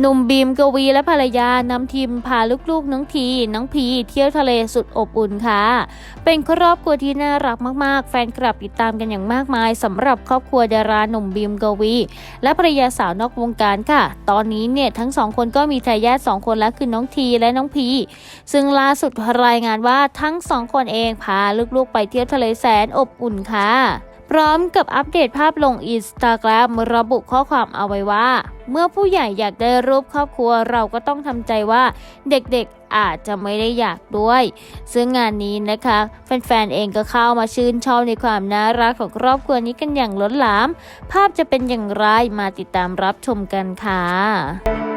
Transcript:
หนุ่มบีมกวีและภรรยานำทีมพาลูกๆ น้องทีน้องพีเที่ยวทะเลสุดอบอุ่นค่ะ เป็นครอบครัวที่น่ารักมากๆ แฟนคลับติดตามกันอย่างมากมายสำหรับครอบครัวดาราหนุ่มบีมกวี และภรรยาสาวนอกวงการค่ะ ตอนนี้เนี่ยทั้งสองคนก็มีทายาทสองคนแล้วคือน้องทีและน้องพีซึ่งล่าสุดรายงานว่าทั้งสองคนเองพาลูกๆ ไปเที่ยวทะเลแสนอบอุ่นค่ะ พร้อมกับอัปเดตภาพลงอินสตาแกรมระบุข้อความเอาไว้ว่า เมื่อผู้ใหญ่อยากได้รูปครอบครัวเราก็ต้องทำใจว่าเด็กๆอาจจะไม่ได้อยากด้วย ซึ่งงานนี้นะคะ แฟนๆเองก็เข้ามาชื่นชอบในความน่ารักของครอบครัวนี้กันอย่างล้นหลาม ภาพจะเป็นอย่างไรมาติดตามรับชมกันค่ะ